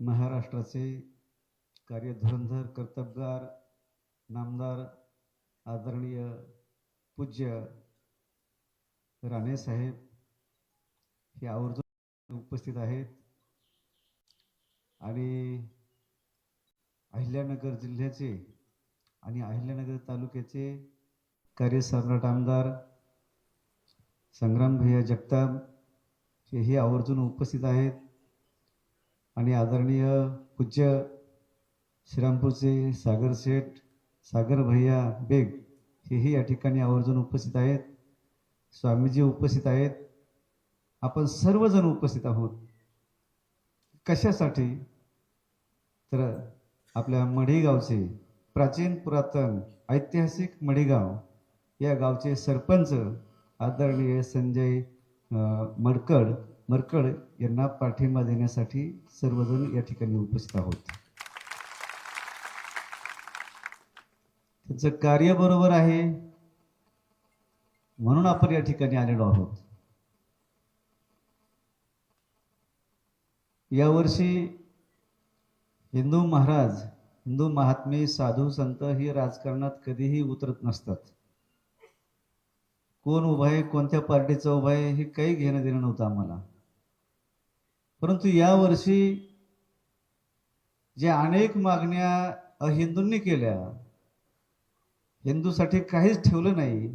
महाराष्ट्राचे कार्यधुरंधर कर्तबगार नामदार आदरणीय पूज्य राणेसाहेब हे आवर्जून उपस्थित आहेत. आणि अहिल्यानगर जिल्ह्याचे आणि अहिल्यानगर तालुक्याचे कार्यसम्राट आमदार संग्राम भैया जगताप हेही आवर्जून उपस्थित आहेत. आणि आदरणीय पूज्य श्रीरामपूरचे सागर शेठ सागर भैया बेग हेही या ठिकाणी आवर्जून उपस्थित आहेत. स्वामीजी उपस्थित आहेत. आपण सर्वजण उपस्थित आहोत. कशासाठी? तर आपल्या मढीगावचे प्राचीन पुरातन ऐतिहासिक मढीगाव या गावचे सरपंच आदरणीय संजय मडकड मरकड यांना पाठिंबा देण्यासाठी सर्वजण या ठिकाणी उपस्थित आहोत. त्यांचं कार्य बरोबर आहे. म्हणून आपण या ठिकाणी आलेलो आहोत. यावर्षी हिंदू महाराज हिंदू महात्मे साधू संत ही राजकारणात कधीही उतरत नसतात. कोण उभा आहे कोणत्या पार्टीचा उभा आहे हे काही घेणं देणं नव्हतं आम्हाला. परंतु यावर्षी ज्या अनेक मागण्या अहिंदूंनी केल्या हिंदूसाठी काहीच ठेवलं नाही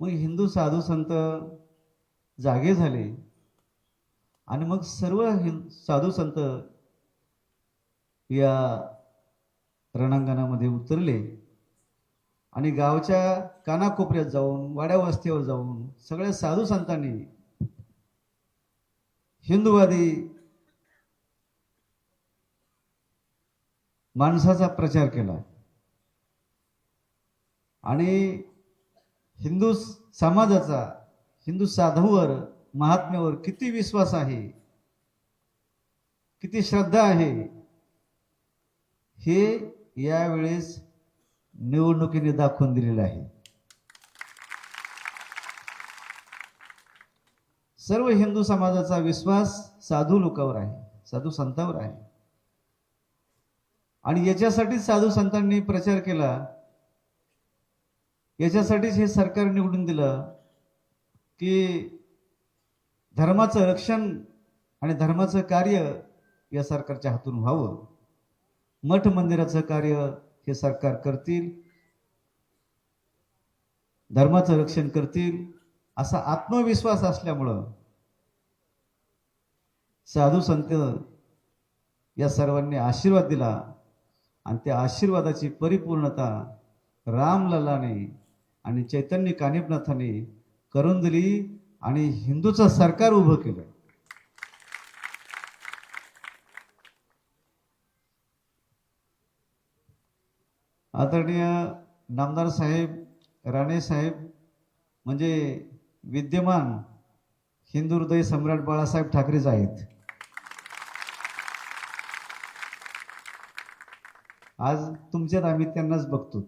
मग हिंदू साधू संत जागे झाले आणि मग सर्व हिं साधू संत या रणांगणामध्ये उतरले आणि गावच्या कानाकोपऱ्यात जाऊन वाड्या वस्तीवर जाऊन सगळ्या साधू संतांनी हिंदूवादी माणसाचा प्रचार केला. आणि हिंदू समाजाचा हिंदू साधूवर महात्म्यावर किती विश्वास आहे किती श्रद्धा आहे हे यावेळेस निवडणुकीने दाखवून दिलेलं आहे. सर्व हिंदू समाजाचा विश्वास साधू लोकांवर आहे साधू संतांवर आहे. आणि याच्यासाठीच साधू संतांनी प्रचार केला याच्यासाठीच हे सरकार निवडून दिलं की धर्माचं रक्षण आणि धर्माचं कार्य या सरकारच्या हातून व्हावं. मठ मंदिराचं कार्य हे सरकार करतील. धर्माचं रक्षण करतील. असा आत्मविश्वास असल्यामुळं साधू संत या सर्वांनी आशीर्वाद दिला आणि त्या आशीर्वादाची परिपूर्णता रामललाने आणि चैतन्य कानिपनाथाने करून दिली आणि हिंदूचं सरकार उभं केलं. आदरणीय नामदार साहेब राणे साहेब म्हणजे विद्यमान हिंदू हृदय सम्राट बाळासाहेब ठाकरेच आहेत. आज तुमच्यात आम्ही त्यांनाच बघतो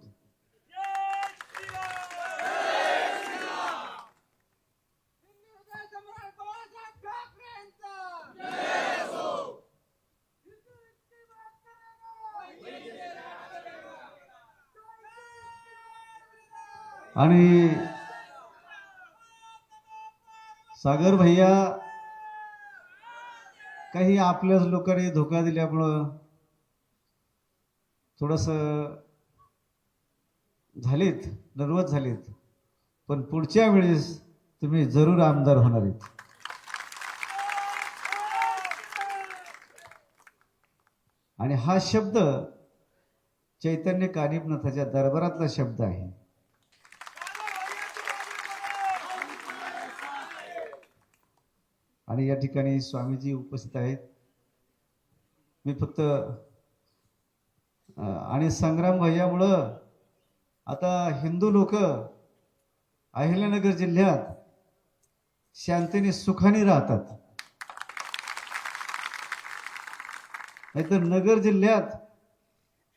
आणि सागर भैया काही आपल्याच लोकांनी धोका दिल्यामुळं थोडंसं झालीत नर्वस झालीत पण पुढच्या वेळेस तुम्ही जरूर आमदार होणार आहेत. आणि हा शब्द चैतन्य कानिपनाथाच्या दरबारातला शब्द आहे. आणि या ठिकाणी स्वामीजी उपस्थित आहेत. मी फक्त आणि संग्राम भैयामुळं आता हिंदू लोक अहिल्यानगर जिल्ह्यात शांतीने सुखाने राहतात. नाहीतर नगर जिल्ह्यात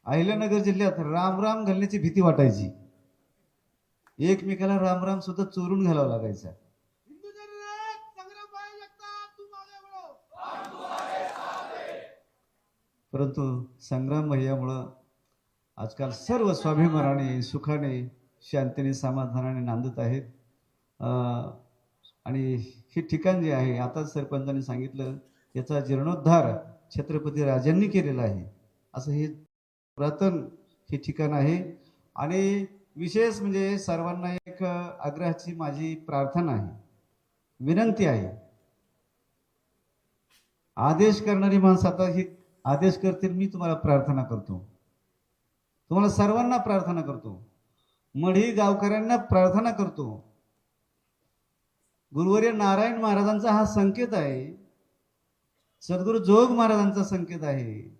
अहिल्यानगर जिल्ह्यात रामराम घालण्याची भीती वाटायची. एकमेकाला रामराम सुद्धा चोरून घालावा लागायचा हिंदू जननायक संग्राम बाळ जगताप तू मागे वळो परंतु संग्राम भैयामुळं आजकाल सर्व स्वाभिमानाने सुखाने शांतीने समाधानाने नांदत आहेत. आणि हे ठिकाण जे आहे आता सरपंचांनी सांगितलं याचा जीर्णोद्धार छत्रपती राजांनी केलेला आहे. असं हे पुरातन हे ठिकाण आहे. आणि विशेष म्हणजे सर्वांना एक आग्रहाची माझी प्रार्थना आहे. विनंती आहे. आदेश करणारी माणसं आता ही आदेश करतील मी तुम्हाला प्रार्थना करतो. तुम्हाला सर्वांना प्रार्थना करतो. मढी गावकऱ्यांना प्रार्थना करतो. गुरुवर्य नारायण महाराजांचा हा संकेत आहे. सद्गुरु जोग महाराजांचा संकेत आहे.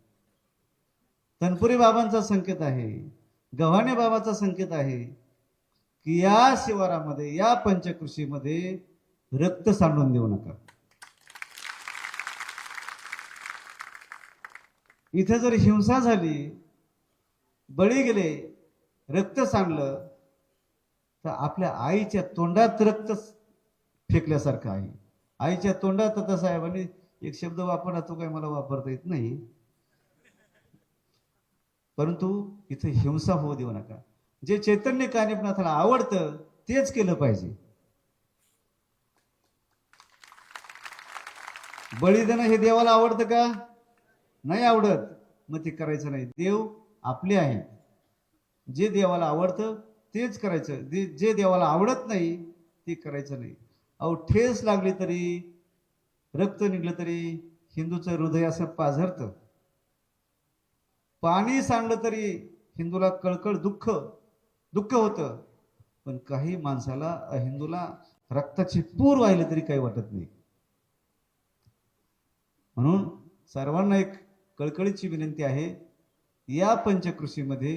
तनपुरी बाबांचा संकेत आहे. गव्हाणे बाबाचा संकेत आहे. की या शिवारामध्ये या पंचकृषीमध्ये रक्त सांडून देऊ नका. इथे जर हिंसा झाली बळी गेले रक्त सांडलं तर आपल्या आईच्या तोंडात रक्त फेकल्यासारखं आहे. आईच्या तोंडात आता साहेबांनी म्हणजे एक शब्द वापरला तो काही मला वापरता येत नाही. परंतु इथे हिंसा होऊ देऊ नका. जे चैतन्य कानिपनाथाला आवडतं तेच केलं पाहिजे. बळी देणं हे देवाला आवडतं का? नाही आवडत मग ते करायचं नाही. देव आपले आहेत. जे देवाला आवडतं तेच करायचं. जे जे देवाला आवडत नाही ते करायचं नाही. अहो ठेस लागली तरी रक्त निघलं तरी हिंदूचं हृदय असं पाझरतं. पाणी सांडलं तरी हिंदूला कळकळ दुःख दुःख होतं. पण काही माणसाला हिंदूला रक्ताची पूर वाहिले तरी काही वाटत नाही. म्हणून सर्वांना एक कळकळीची विनंती आहे. या पंचकृषीमध्ये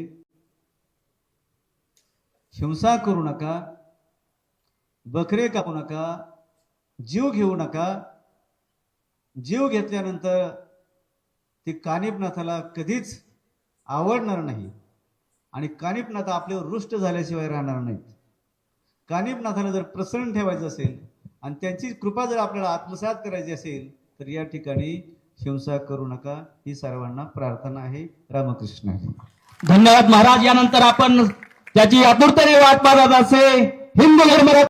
हिंसा करू नका बकरे कापू नका जीव घेऊ नका. जीव घेतल्यानंतर ते कानिपनाथाला कधीच आवडणार नाही आणि कानिपनाथ आपल्यावर रुष्ट झाल्याशिवाय राहणार नाहीत. कानिपनाथाला जर प्रसन्न ठेवायचं असेल आणि त्यांची कृपा जर आपल्याला आत्मसात करायची असेल तर या ठिकाणी हिंसा करू नका. ही सर्वांना प्रार्थना आहे. रामकृष्ण धन्यवाद महाराज. यानंतर आपण त्याची आतुरतेने वाट पाहत असे हिंदू धर्म